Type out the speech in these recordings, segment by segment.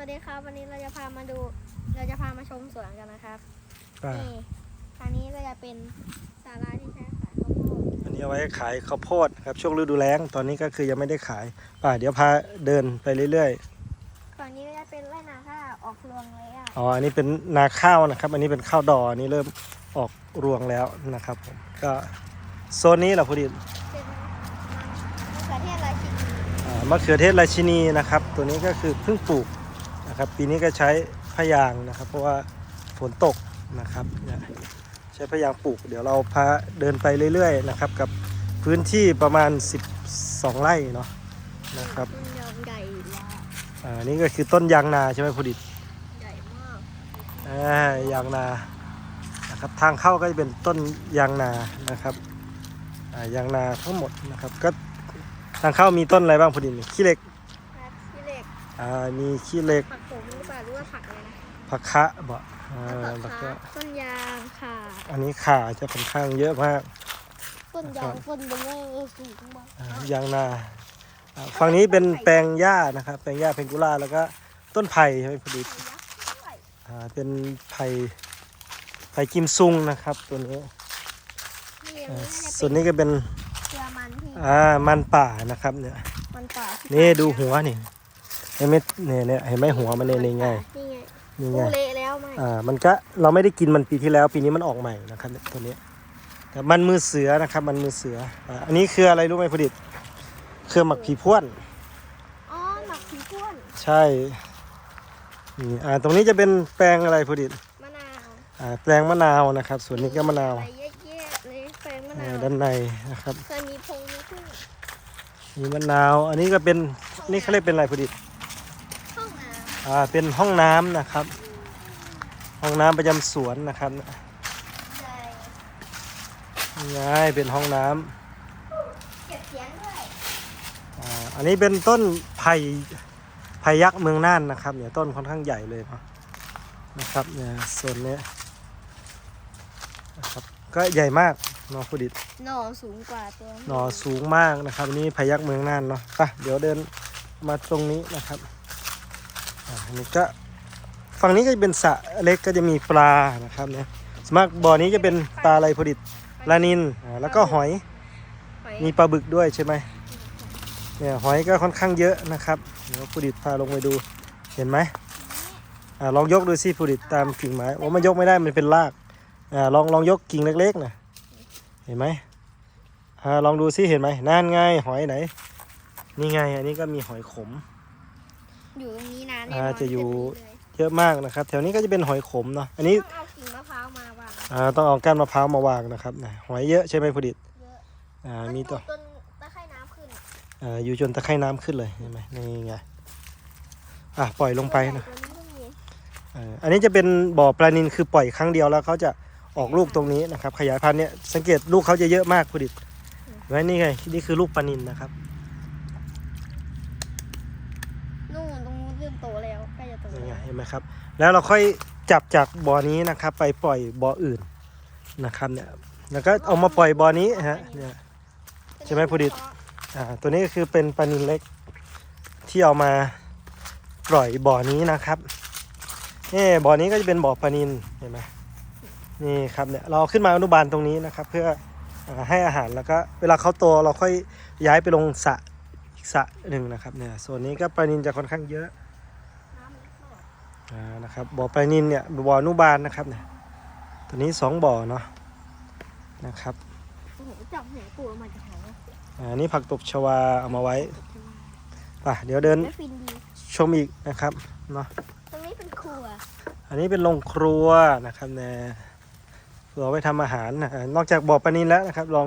วัสดีครับ วันนี้เราจะพามาดู เราจะพามาชมสวนกันนะครับอ่านี่ทางนี้ก็จะเป็นศาลาที่ใช้ขายข้าวโพดอันนี้เอาไว้ขายข้าวโพดครับช่วงฤดูแล้งตอนนี้ก็คือยังไม่ได้ขายป่าเดี๋ยวพาเดินไปเรื่อยฝั่งนี้ก็จะเป็นไร่นาข้าวออกรวงเลยอะๆอ๋ออันนี้เป็นนาข้าวนะครับ อันนี้เป็นข้าวดออันนี้เริ่มออกรวงแล้วนะครับผมก็โซนนี้แหละพอดีเป็นมะเขือเทศราชินีอ่ามะเขือเทศราชินีนะครับ ตัวนี้ก็คือเพิ่งปลูก นะครับ ปีนี้ก็ใช้พะยางนะครับ เพราะว่าฝนตกนะครับเนี่ยใช้พะยางปลูก เดี๋ยวเราพาเดินไปเรื่อยๆนะครับ กับพื้นที่ประมาณ 12 ไร่เนาะนะครับต้นยางใหญ่แล้วอ่านี่ก็คือต้นยางนาใช่ไหมพอดีใหญ่มากอ่ายางนานะครับทางเข้าก็จะเป็นต้นยางนานะครับอ่ายางนาทั้งหมดนะครับก็ทางเข้ามีต้นอะไรบ้างพอดีนี่ขี้เหล็กครับที่เหล็ก อ่ามีขี้เหล็ก ผักผมหรือเปล่าหรือว่าผักอะไรนะผักคะบ่อ่าผัแล้วกก็คะต้นยางค่ะ อันนี้ขาจะค่อนข้างเยอะมากต้นยางต้นเบลเลอร์สูงมากอ่ายางนาอ่าฝั่งนี้เป็นแปลงหญ้านะครับ แปลงหญ้าเพนกุล่าแล้วก็ต้นไผ่ใช่ไหมพอดีไผ่ยักษ์ด้วยอ่าเป็นไผ่ไผ่กิมซุงนะครับตัวนี้นี่อ่าน่าจะส่วนเป็นนี้ก็เป็นเครือมันที่อ่ามันป่านะครับเนี่ยมันป่าที่นี่ดูหัวนี่ เห็นไหมเนี่ยเนี่ยเห็นไหมหัวมันเนี่ยนี่ไงนี่ไงนี่ไงกูเละแล้วไหมอ่า มันก็เราไม่ได้กินมันปีที่แล้ว ปีนี้มันออกใหม่นะครับเนี่ยตัวนี้แต่มันมือเสือนะครับ มันมือเสืออ่าอันนี้คืออะไรรู้ไหมพอดิตเครือหมักผีพ่วน อ๋อหมักผีพ่วนใช่นี่อ่าตรงนี้จะเป็นแปลงอะไรพอดิตมะนาวอ่าแปลงมะนาวนะครับส่วนนี้ก็มะนาวอะไรเยอะแยะเลยแปลงมะอ่าาวนด้านในนะครับเคยมีพงมีพึ่งมีมะนาว อันนี้ก็เป็นนี่เขาเรียกเป็นอะไรพอดิตห้ องน้อ่าเป็นห้องน้ำนะครับ ห้องน้ำประจำสวนนะครับำใหญ่นี่ไงเป็นห้องน้ำเก็บเสียงด้วยอ่าอันนี้เป็นต้นไผ่ไผ่ยักษ์เมืองน่านนะครับเนี่ยต้นค่อนข้างใหญ่เลยเนาะนะครับเนี่ยส่วนเนี้ยนะครับก็ใหญ่มากเนาะพุดิตหน่อสูงกว่าตัวหน่อสูงมากนะครับอันนี้ไผ่ยักษ์เมืองน่านเนาะไปเดี๋ยวเดินมาตรงนี้นะครับ อ่าอันนี้ก็ฝั่งนี้ก็จะเป็นสระเล็กก็จะมีปลานะครับเนี่ยสวนมากบ่อนี้จะเป็นปลาอะไรพุดิตปลานินอ่าแล้วก็หอยหอยมีปลาบึกด้วยใช่ไหมเนี่ยหอยก็ค่อนข้างเยอะนะครับเดี๋ยวผู้ดิตพาลงไปดูเห็นไหมอ่าลองยกดูสิผู้ดิตตามกิ่งไม้โอ้มันยกไม่ได้มันเป็นรากอ่าลองลองยกกิ่งเล็กๆนะเห็นไหมอ่าลองดูสิเห็นไหมนั่นไงหอยไหน นี่ไงอันนี้ก็มีหอยขม อยู่ตรงนี้นานอ่าจะอยู่เลยเยอะมากนะครับ แถวนี้ก็จะเป็นหอยขมเนาะอันนี้ต้องเอากิ่งมะพร้าวมาวางอ่าต้องเอาก้านมะพร้าวมาวางนะครับนะหอยเยอะใช่ไหมผู้ดิตเยอะอ่ามันมีอยู่ตัวจนตะไคร่น้ำขึ้นอ่าอยู่จนตะไคร่น้ำขึ้นเลยเห็นไหมนี่ไงอะปล่อยลงไปนะตัวนี้เพิ่งมีเอ่ออันนี้จะเป็นบ่อปลานินคือปล่อยครั้งเดียวแล้วเขาจะออกลูกตรงนี้นะครับ ขยายพันธุ์เนี่ยสังเกตลูกเขาจะเยอะมากพุดิตไว้นี่ไงนี่คือลูกปลานินนะครับ นู่นตรงนู้นเริ่มโตแล้วใกล้จะโต นี่ ไงแล้วเห็นไหมครับ แล้วเราค่อยจับจากบ่อนี้นะครับ ไปปล่อยบ่ออื่นนะครับเนี่ยแล้วก็เอามาปล่อยบ่อนี้ฮะเนี่ยใช่ไหมพุดิตอ่าตัวนี้ก็คือเป็นปลานินเล็กที่เอามาปล่อยบ่อนี้นะครับนี่บ่อนี้ก็จะเป็นบ่อปลานินเห็นไหมนี่ครับเนี่ยเราขึ้นมาอนุบาลตรงนี้นะครับ เพื่ออให้อาหารแล้วก็เวลาเขาโตเราค่อยย้ายไปลงสระอีกสระหนึ่งนะครับเนี่ยส่วนนี้ก็ปลานินจะค่อนข้างเยอะ น้ำมันเล็กมาก อ่า นะครับบ่อปลานินเนี่ยบ่ออนุบาลนะครับเนี่ยตัวนี้สองบ่อเนาะนะครับโอ้โหจับหัวปูออกมาจากไหนวะอ่านี่ผักตบชวาเอามาไว้ป่ะเดี๋ยวเดินไม่ฟินดีชมอีกนะครับเนาะตรงนี้เป็นครัว อันนี้เป็นโรงครัวนะครับแน่เผื่อเอาไปทำอาหารนะอ่านอกจากบ่อปลานินแล้วนะครับ ลอง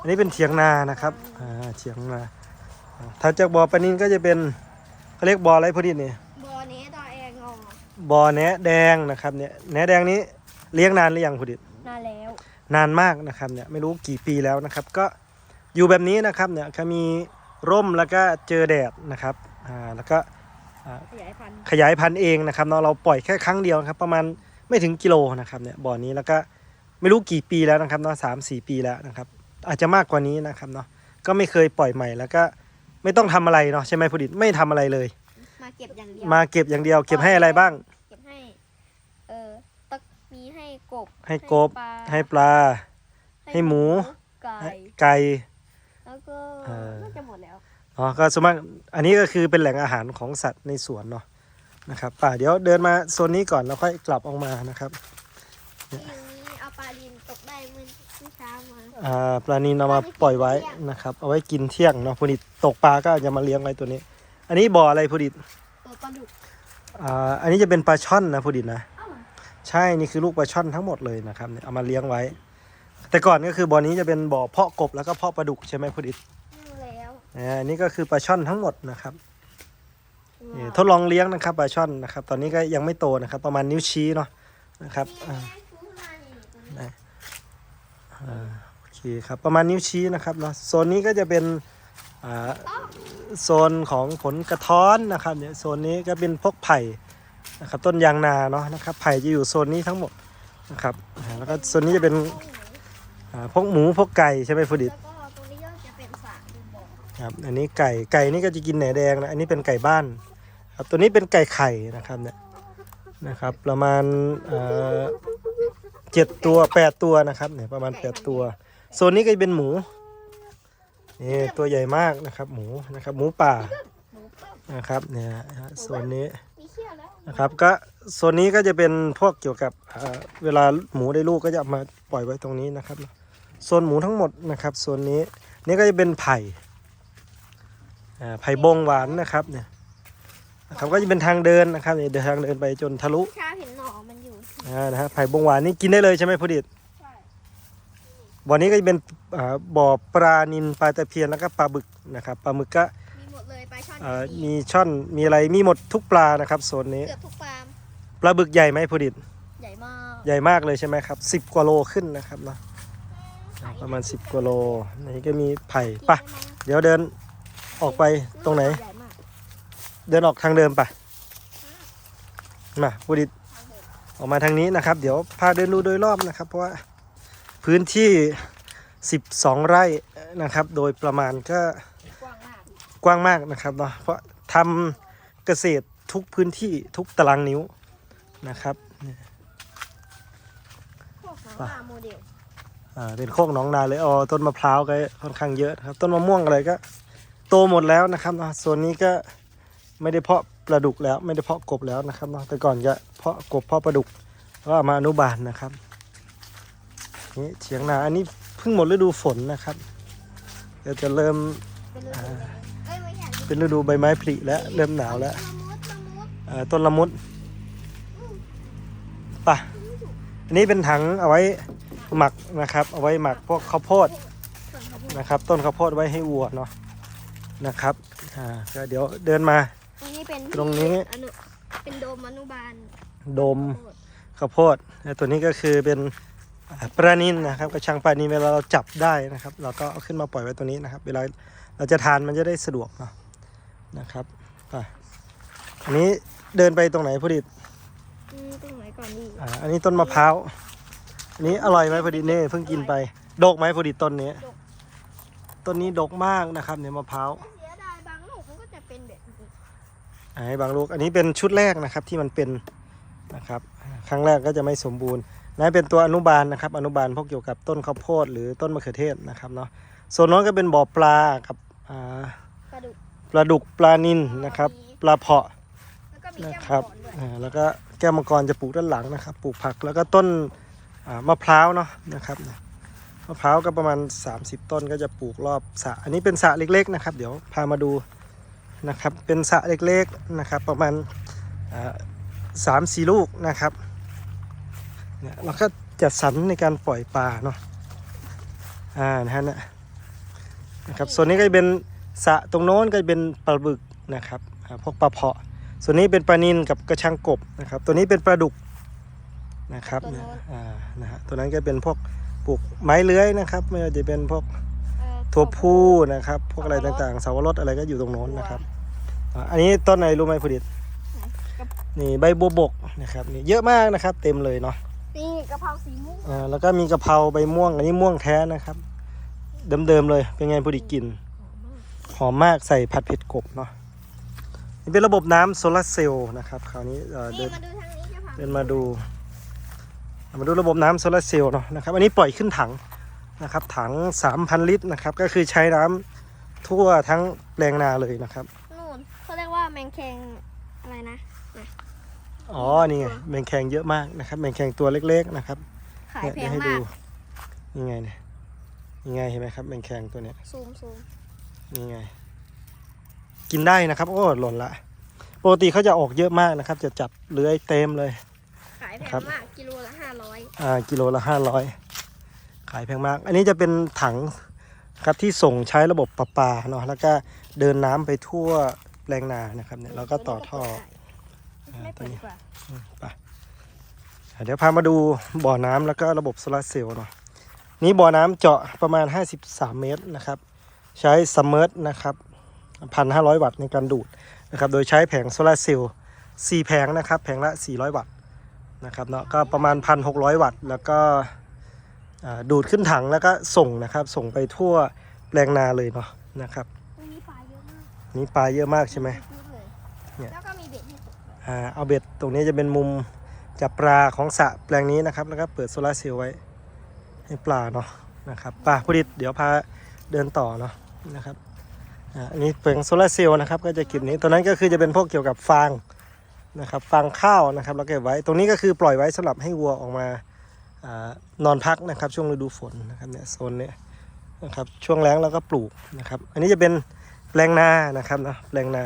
อันนี้เป็นเถียงนานะครับอ่าเถียงนาอ่าถัดจากบ่อปลานินก็จะเป็นเขาเรียกบ่ออะไรพอดีเนี่ย บอนี้ดอแองงอ บ่อแหนแดงนะครับเนี่ยแหนแดงนี้เลี้ยงนานหรือยังพอดีนานแล้ว นานมากนะครับเนี่ยไม่รู้กี่ปีแล้วนะครับ ก็อยู่แบบนี้นะครับเนี่ยก็มีร่มแล้วก็เจอแดดนะครับอ่าแล้วก็ขยายพันธุ์ขยายพันธุ์เองนะครับเนาะเราปล่อยแค่ครั้งเดียวครับประมาณไม่ถึงกิโลนะครับเนี่ยบ่อนี้แล้วก็ไม่รู้กี่ปีแล้วนะครับเนาะสามสี่ปีแล้วนะครับ อาจจะมากกว่านี้นะครับเนาะก็ไม่เคยปล่อยใหม่แล้วก็ไม่ต้องทำอะไรเนาะใช่ไหมพุดิตไม่ทำอะไรเลย มันมาเก็บอย่างเดียว มาเก็บอย่างเดียว เก็บให้อะไรบ้าง เก็บให้ เออตักมีให้กบ ให้กบปลาให้ปลา ให้หมู ไก่ไก่แล้วก็เออน่าจะหมดแล้วอ๋อก็สวนมากอันนี้ก็คือเป็นแหล่งอาหารของสัตว์ในสวนเนาะนะครับป่าเดี๋ยวเดินมาโซนนี้ก่อนแล้วค่อยกลับออกมานะครับที่อย่างนี้เอาปลาลินตกได้เมื่อเมื่อเช้ามาอ่าปลานินเอามาปล่อยไว้นะครับ เอาไว้กินเที่ยงเนาะพูดิตตกปลาก็จะมาเลี้ยงไว้ตัวนี้ อันนี้บ่ออะไรพูดิตตัวปลาดุกอ่าอันนี้จะเป็นปลาช่อนนะพูดิตนะเอ้าเหรอใช่นี่คือลูกปลาช่อนทั้งหมดเลยนะครับเนี่ยเอามาเลี้ยงไว้ แต่ก่อนก็คือบ่อนี้จะเป็นบ่อเพาะกบแล้วก็เพาะปลาดุกใช่ไหมพูดิตไม่รู้แล้วอ่าอันนี้ก็คือปลาช่อนทั้งหมดนะครับนี่ทดลองเลี้ยงนะครับปลาช่อนนะครับ ตอนนี้ก็ยังไม่โตนะครับ ประมาณนิ้วชี้เนาะนะครับนี่อ่าไงซื้อมานี่ตัวนี้ได้อ่าโอเคครับประมาณนิ้วชี้นะครับเนาะโซนนี้ก็จะเป็นอ่า โซนของผลกระท้อนนะครับเนี่ยโซนนี้ก็เป็นพวกไผ่นะครับต้นยางนาเนาะนะครับไผ่จะอยู่โซนนี้ทั้งหมดนะครับอ่าแล้วก็โซนนี้จะเป็นอ่าพวกหมูพวกไก่ใช่ไหมฟูดิตแล้วก็ตรงนี้ก็จะเป็นสระดูบ่อครับอันนี้ไก่ไก่นี่ก็จะกินแหนแดงนะอันนี้เป็นไก่บ้านครับตัวนี้เป็นไก่ไข่นะครับเนี่ยนะครับประมาณเอ่อเจ็ดตัวแปดตัวนะครับเนี่ยประมาณแปดตัวโซนนี้ก็จะเป็นหมู นี่ตัวใหญ่มากนะครับหมูนะครับ หมูป่าหมูเปิ้ลนะครับเนี่ยฮะโซนนี้มีเขี้ยวแล้วนะครับก็โซนนี้ก็จะเป็นพวกเกี่ยวกับเอ่อเวลาหมูได้ลูกก็จะเอามาปล่อยไว้ตรงนี้นะครับโซนหมูทั้งหมดนะครับโซนนี้นี่ก็จะเป็นไผ่อ่าไผ่บงหวานนะครับเนี่ยนะครับก็จะเป็นทางเดินนะครับเนี่ยเดินทางเดินไปจนทะลุชาเห็นหน่อมันอยู่อ่านะฮะไผ่บงหวานนี่กินได้เลยใช่ไหมพุดิตใช่ บ่อนี้ก็จะเป็นอ่าบ่อปลานินปลาตะเพียนแล้วก็ปลาบึกนะครับปลาหมึกก็มีหมดเลยปลาช่อนอ่ามีมีช่อนมีอะไรมีหมดทุกปลานะครับโซนนี้เกือบทุกฟาร์มปลาบึกใหญ่ไหมพุดิตใหญ่มากใหญ่มากเลยใช่ไหมครับสิบกว่าโลขึ้นนะครับเนาะอ่าประมาณสิบกว่าโลนี่ก็มีไผ่ปะเดี๋ยวเดินออกไปตรงไหนใหญ่มากเดินออกทางเดิมปะมาพุดิตทางเดินออกมาทางนี้นะครับ เดี๋ยวพาเดินดูโดยรอบนะครับ เพราะว่า พื้นที่ 12 ไร่นะครับ โดยประมาณก็กว้างมากกว้างมากนะครับเนาะเพราะทำเกษตรทุกพื้นที่ทุกตารางนิ้วนะครับพวกหมาโมเดลอ่าเป็นโคกหนองนาเลยอ๋อต้นมะพร้าวก็ค่อนข้างเยอะนะครับ ต้นมะม่วงอะไรก็ โตหมดแล้วนะครับเนาะส่วนนี้ก็ไม่ได้เพาะปลาดุกแล้ว ไม่ได้เพาะกบแล้วนะครับเนาะแต่ก่อนจะเพาะกบเพาะปลาดุกก็เอามาอนุบาลนะครับ นี่เฉียงนาอันนี้เพิ่งหมดฤดูฝนนะครับ เดี๋ยวจะเริ่มเป็นฤดูแล้งเอ้ยไม่ใช่เป็นฤดูใบไม้ผลิแล้วเริ่มหนาวแล้วละมุดละมุดเอ่อต้นละมุดป่ะอันนี้เป็นถังเอาไว้หมักนะครับ เอาไว้หมักพวกข้าวโพดส่วนข้าวโพดนะครับ ต้นข้าวโพดไว้ให้วัวเนาะนะครับอ่าก็เดี๋ยวเดินมาตรงนี้เป็นตรงนี้อนุเป็นโดมอนุบาลดมข้าวโพดข้าวโพดและตัวนี้ก็คือเป็นอ่า ปลานินนะครับกระชังปลานินเวลาเราจับได้นะครับ เราก็เอาขึ้นมาปล่อยไว้ตัวนี้นะครับ เวลาเราจะทานมันจะได้สะดวกเนาะนะครับป่ะอันนี้เดินไปตรงไหนพอดีอืมตรงไหนก่อนดี อ่าอันนี้ต้นมะพร้าวอันนี้อร่อยไหมพอดีเน่เพิ่งกินไปดกไหมพอดีต้นนี้ต้นนี้ดกมากนะครับเนี่ยมะพร้าวเสียดายบางลูกมันก็จะเป็นแบบนี้อ่าให้บางลูกอันนี้เป็นชุดแรกนะครับที่มันเป็นนะครับ ครั้งแรกก็จะไม่สมบูรณ์ นั่นเป็นตัวอนุบาลนะครับ อนุบาลพวกเกี่ยวกับต้นข้าวโพดหรือต้นมะเขือเทศนะครับเนาะส่วนน้องก็เป็นบ่อปลากับอ่าปลาดุกปลาดุกปลานินนะครับ ปลาเพาะแล้วก็มีนะแก้วครับมังกรด้วยอ่าแล้วก็แก้วมังกรจะปลูกด้านหลังนะครับ ปลูกผักแล้วก็ต้นอ่ามะพร้าวเนาะนะครับมะพร้าวก็ประมาณ 30 ต้นก็จะปลูกรอบสระอันนี้เป็นสระเล็ก ๆ นะครับ เดี๋ยวพามาดูนะครับ เป็นสระเล็กๆนะครับ ประมาณอ่าสามสี่ลูกนะครับ เนี่ยเราก็จัดสรรในการปล่อยปลาเนาะอ่านะฮะเนี่ยนะครับส่วนนี้ก็จะเป็นสระตรงโน้นก็จะเป็นปลาบึกนะครับอ่าพวกปลาเพาะ ส่วนนี้เป็นปลานินกับกระชังกบนะครับ ตัวนี้เป็นปลาดุกนะครับเนี่ยอ่านะฮะตัวนั้นก็เป็นพวกปลูกไม้เลื้อยนะครับ ไม่ว่าจะเป็นพวกเอ่อถั่วพูนะครับ พวกอะไรต่างๆสาวรสอะไรก็อยู่ตรงโน้นนะครับอ่าอันนี้ต้นไหนรู้ไหมพุดิตนี่ใบบัวบกนะครับนี่เยอะมากนะครับ เต็มเลยเนาะ นี่กะเพราสีม่วงอ่าแล้วก็มีกะเพราใบม่วง อันนี้ม่วงแท้นะครับ เดิมๆเลย เป็นไงพุดิตกิน หอมมากใส่ผัดเผ็ดกบเนาะ นี่เป็นระบบน้ำโซลาร์เซลล์นะครับ คราวนี้เอ่อเดินี่นมาดูทางนี้จะพาเดินมาดู มาดูระบบน้ำโซลาร์เซลล์เนาะนะครับ อันนี้ปล่อยขึ้นถังนะครับ ถัง 3,000 ลิตรนะครับ ก็คือใช้น้ำทั่วทั้งแปลงนาเลยนะครับ นู่นเขาเรียกว่าแมงแคงอะไรนะ อ๋อ นี่ไงแมงแคงเยอะมากนะครับ แมงแคงตัวเล็กๆนะครับขายเนี่ยแพเดี๋ยวงให้มาดูกนี่ไงเนี่ยนี่ไงเห็นไหมครับแมงแคงตัวเนี้ยซูมซูมนี่ไง กินได้นะครับ โอ้หล่นละปกติเขาจะออกเยอะมากนะครับ จะจับเลื้อยเต็มเลย ขายแพงครับมากกิโลละห้าร้อยอ่ากิโลละห้าร้อยขายแพงมาก อันนี้จะเป็นถังครับที่ส่งใช้ระบบประปาเนาะแล้วก็เดินน้ำไปทั่วแปลงนานะครับเนี่ยแล้วก็ต่อท่ออ่า ไม่ตัวเปิดนี้ดีกว่าไปอะเดี๋ยวพามาดูบ่อน้ำแล้วก็ระบบโซลาร์เซลล์เนาะนี่บ่อน้ำเจาะประมาณ 53 เมตรนะครับ ใช้ซัมเมอร์นะครับ 1,500 วัตต์ในการดูดนะครับ โดยใช้แผงโซลาร์เซลล์4แผงนะครับ แผงละ 400 วัตต์นะครับเนาะก็ประมาณ 1,600 วัตต์ แล้วก็อ่าดูดขึ้นถังแล้วก็ส่งนะครับ ส่งไปทั่วแปลงนาเลยเนาะนะครับตรงนี้ปลาเยอะมากนี่ปลาเยอะมากใช่ไหมพูดเลยเนี่ย แล้วก็มี เอาเบ็ดตรงนี้จะเป็นมุมจับปลาของสระแปลงนี้นะครับ แล้วก็เปิดโซลาร์เซลล์ไว้ให้ปลาเนาะนะครับปลาพุดิตเดี๋ยวพาเดินต่อเนาะนะครับอันนี้เป็นโซลาร์เซลล์นะครับก็จะเก็บนี้ตัวนั้นก็คือจะเป็นพวกเกี่ยวกับฟางนะครับฟางข้าวนะครับแล้วเก็บไว้ตรงนี้ก็คือปล่อยไว้สำหรับให้วัวออกมาอนอนพักนะครับ ช่วงฤดูฝนนะครับเนี่ยโซนเนี้ยนะครับช่วงแล้งแล้วก็ปลูกนะครับ อันนี้จะเป็นแปลงนานะครับนะแปลงนา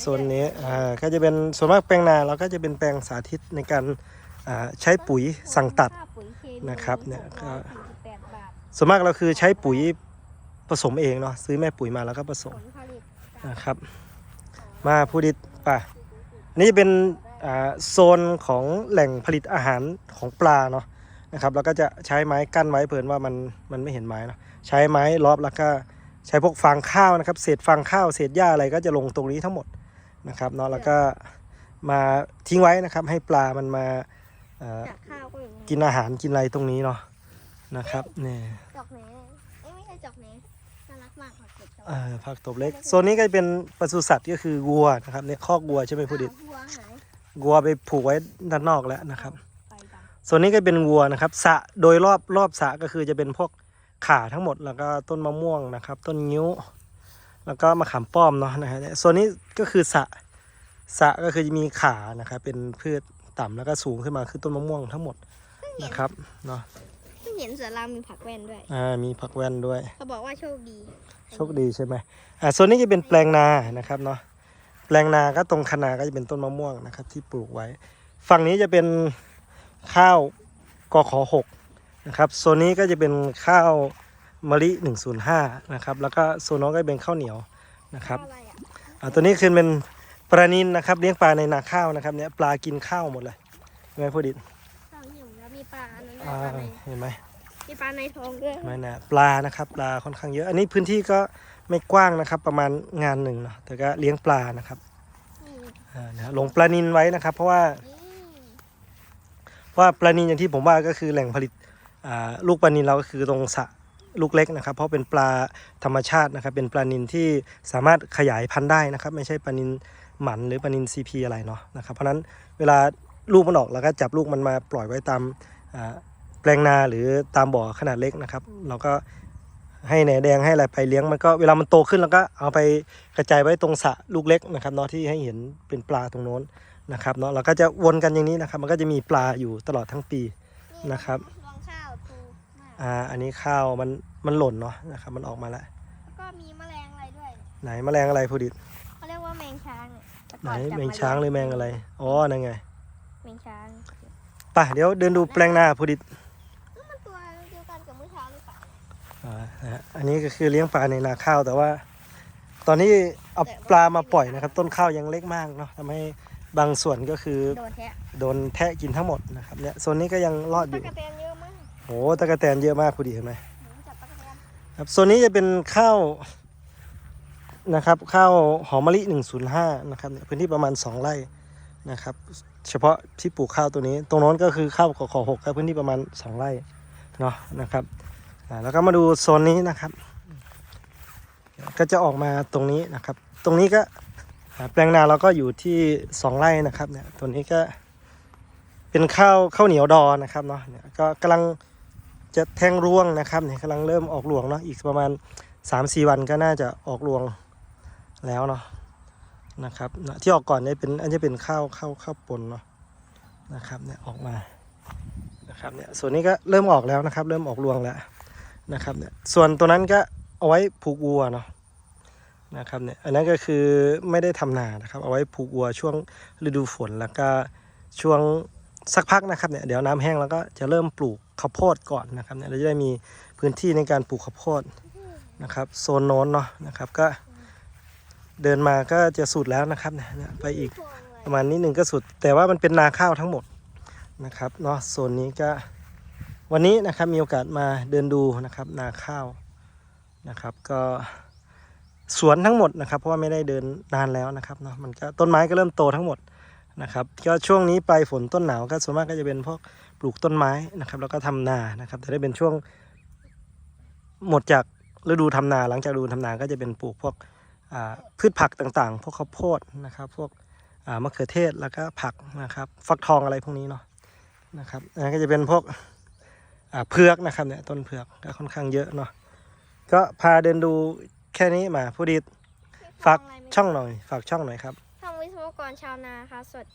โซนนี้อ่าก็จะเป็นส่วนมากแปลงนาเราก็จะเป็นแปลงสาธิตในการอ่าใช้ปุ๋ยสั่งตัดค่าปุ๋ยเคมีนะครับเนี่ยก็สองร้อยสี่สิบแปดบาทส่วนมากเราคือใช้ปุ๋ยผสมเองเนาะซื้อแม่ปุ๋ยมาแล้วก็ผสผมลผลิตนะครับ มาพูดิตป่ะนี่เป็นอ่าโซนของแหล่งผลิตอาหารของปลาเนาะนะครับเราก็จะใช้ไม้กั้นไว้เผื่อว่ามันมันไม่เห็นไม้เนาะใช้ไม้รอบแล้วก็ ใช้พวกฟางข้าวนะครับเศษฟางข้าวเศษหญ้าอะไรก็จะลงตรงนี้ทั้งหมดนะครับเนาะแล้วก็มาทิ้งไว้นะครับ ให้ปลามันมาเอ่อจากข้าวก็อย่างนี้กินอาหารกินอะไรตรงนี้เนาะนะครับนี่จอกแหนเอ้ยไม่ใช่จอกแหนน่ารักมากค่ะเก็บจอกเอ่อผักตบเล็กโซนนี้ก็จะเป็นปศุสัตว์ก็คือวัวนะครับเนี่ยคอกวัวใช่ไหมพูดิตอ้าววัวหายวัวไปผูกไว้ด้านนอกแล้วนะครับ ไปดังส่วนนี้ก็เป็นวัวนะครับสระโดยรอบรอบสระก็คือจะเป็นพวก ข่าทั้งหมดแล้วก็ต้นมะม่วงนะครับ ต้นงิ้ว แล้วก็มะขามป้อมเนาะนะฮะเนี่ยส่วนนี้ก็คือสระสระก็คือจะมีข่านะครับเป็นพืชต่ำแล้วก็สูงขึ้นมาคือต้นมะม่วงทั้งหมดนะครับเนาะเพิ่งเห็นเสือรามมีผักแว่นด้วยอ่ามีผักแว่นด้วยเขาบอกว่าโชคดี โชคดีใช่ไหมอ่าส่วนนี้จะเป็นแปลงนานะครับเนาะแปลงนาก็ตรงคะนาก็จะเป็นต้นมะม่วงนะครับ ที่ปลูกไว้ ฝั่งนี้จะเป็นข้าวกขหก นะครับโซนนี้ก็จะเป็นข้าวมะลิ 105 นะครับ แล้วก็โซนน้องก็เป็นข้าวเหนียวนะครับอะไรอะอ่าตัวนี้คือเป็นปลานินนะครับเลี้ยงปลาในนาข้าวนะครับเนี่ยปลากินข้าวหมดเลยเห็นไหมพูดดิข้าวเหนียวแล้วมีปลาอันนั้นด้วยอ่าปลาในเห็นไหมมีปลาในท้องด้วยไม่นะปลานะครับปลาค่อนข้างเยอะ อันนี้พื้นที่ก็ไม่กว้างนะครับประมาณงานหนึ่งเนาะแต่ก็เลี้ยงปลานะครับนี่อ่านะฮะลงปลานินไว้นะครับ เพราะว่า นี่เพราะว่าปลานินอย่างที่ผมว่าก็คือแหล่งผลิตอ่า ลูกปลานินเราก็คือตรงสระลูกเล็กนะครับ เพราะเป็นปลาธรรมชาตินะครับ เป็นปลานินที่สามารถขยายพันธุ์ได้นะครับ ไม่ใช่ปลานินหมันหรือปลานินซีพีอะไรเนาะนะครับ เพราะนั้นเวลาลูกมันออกเราก็จับลูกมันมาปล่อยไว้ตามแปลงนาหรือตามบ่อขนาดเล็กนะครับ เราก็ให้แหนแดงให้อะไรไปเลี้ยงมันก็เวลามันโตขึ้นเราก็เอาไปกระจายไว้ตรงสระลูกเล็กนะครับเนาะที่ให้เห็นเป็นปลาตรงโน้นนะครับเนาะเราก็จะวนกันอย่างนี้นะครับ มันก็จะมีปลาอยู่ตลอดทั้งปีนะครับ อ่าอันนี้ข้าวมันมันหล่นเนาะนะครับ มันออกมาแล้วแล้วก็มีแมลงอะไรด้วยไหนแมลงอะไรพูดิตเขาเรียกว่าแมงช้างอะแต่ไหนก่อนจับแมงช้างหรือแมงอะไรอ๋อนั่นไงแมงช้างไป่ะเดี๋ยวเดินดูแปลงนาพูดิตนี่มันตัวเดียวกันกับเมื่อเช้าหรือเปล่าอ่านะฮะอันนี้ก็คือเลี้ยงปลาในนาข้าวแต่ว่า ตอนนี้เอาปลามาปล่อยนะครับ ต้นข้าวยังเล็กมากเนาะทำให้บางส่วนก็คือโดนแทะโดนแทะกินทั้งหมดนะครับเนี่ยโซนนี้ก็ยังรอดอตะยู่กะแตนเยอะมาก โอ้ตะกะแตนเยอะมากพูดิเห็นไหมครับโซนนี้จะเป็นข้าวนะครับข้าวหอมมะลิ 105 นะครับพื้นที่ประมาณ 2 ไร่นะครับ เฉพาะที่ปลูกข้าวตัวนี้ ตรงโน้นก็คือข้าวกขอหกครับพื้นที่ประมาณ 2 ไร่เนาะนะครับแล้วก็มาดูโซนนี้นะครับ ก็จะออกมาตรงนี้นะครับ ตรงนี้ก็แปลงนาเราก็อยู่ที่สองไร่นะครับเนี่ยตัวนี้ก็เป็นข้าวข้าวเหนียวดอนะครับเนาะก็กำลัง จะแทงรวงนะครับเนี่ยกำลังเริ่มออกรวงเนาะอีกประมาณสามสี่วันก็น่าจะออกรวงแล้วเนาะนะครับเนะที่ออกก่อนเนี่ยเป็นอันจะเป็นข้าวข้าวข้าวปนเนาะนะครับเนี่ยออกมานะครับเนี่ยส่วนนี้ก็เริ่มออกแล้วนะครับ เริ่มออกรวงแล้วนะครับเนี่ยส่วนตัวนั้นก็เอาไว้ผูกวัวเนาะนะครับเนี่ยอันนั้นก็คือไม่ได้ทำนานะครับ เอาไว้ผูกวัวช่วงฤดูฝนแล้วก็ช่วง สักพักนะครับเนี่ยเดี๋ยวน้ำแห้งแล้วก็จะเริ่มปลูกข้าวโพดก่อนนะครับเนี่ยเราจะได้มีพื้นที่ในการปลูกข้าวโพดนะครับโซนโน้นเนาะนะครับก็เดินมาก็จะสุดแล้วนะครับเนี่ยไปอีกประมาณนี้หนึ่งก็สุด แต่ว่ามันเป็นนาข้าวทั้งหมดนะครับเนาะโซนนี้ก็วันนี้นะครับมีโอกาสมาเดินดูนะครับนาข้าวนะครับ ก็สวนทั้งหมดนะครับ เพราะว่าไม่ได้เดินนานแล้วนะครับเนาะมันก็ต้นไม้ก็เริ่มโตทั้งหมด นะครับก็ช่วงนี้ปลายฝนต้นหนาวก็ส่วนมากก็จะเป็นพวกปลูกต้นไม้นะครับ แล้วก็ทำนานะครับแต่ได้เป็นช่วง หมดจากฤดูทำนา หลังจากฤดูทำนาก็จะเป็นปลูกพวกพืชผักต่างๆ พวกข้าวโพดนะครับ พวกมะเขือเทศแล้วก็ผักนะครับฟักทองอะไรพวกนี้เนาะนะครับอันนั้นก็จะเป็นพวกเผือกนะครับเนี่ยต้นเผือกก็ค่อนข้างเยอะเนาะก็พาเดินดูแค่นี้มาผู้ดีฝากช่องหน่อย ฝากช่องหน่อยครับ วิศวกรชาวนาค่ะสวด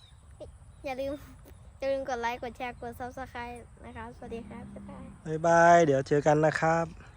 อย่าลืมอย่าลืมกดไลค์ กดแชร์ กด subscribe นะคะ สวัสดีครับบ๊ายบาย บ๊ายบาย เดี๋ยวเจอกันนะครับ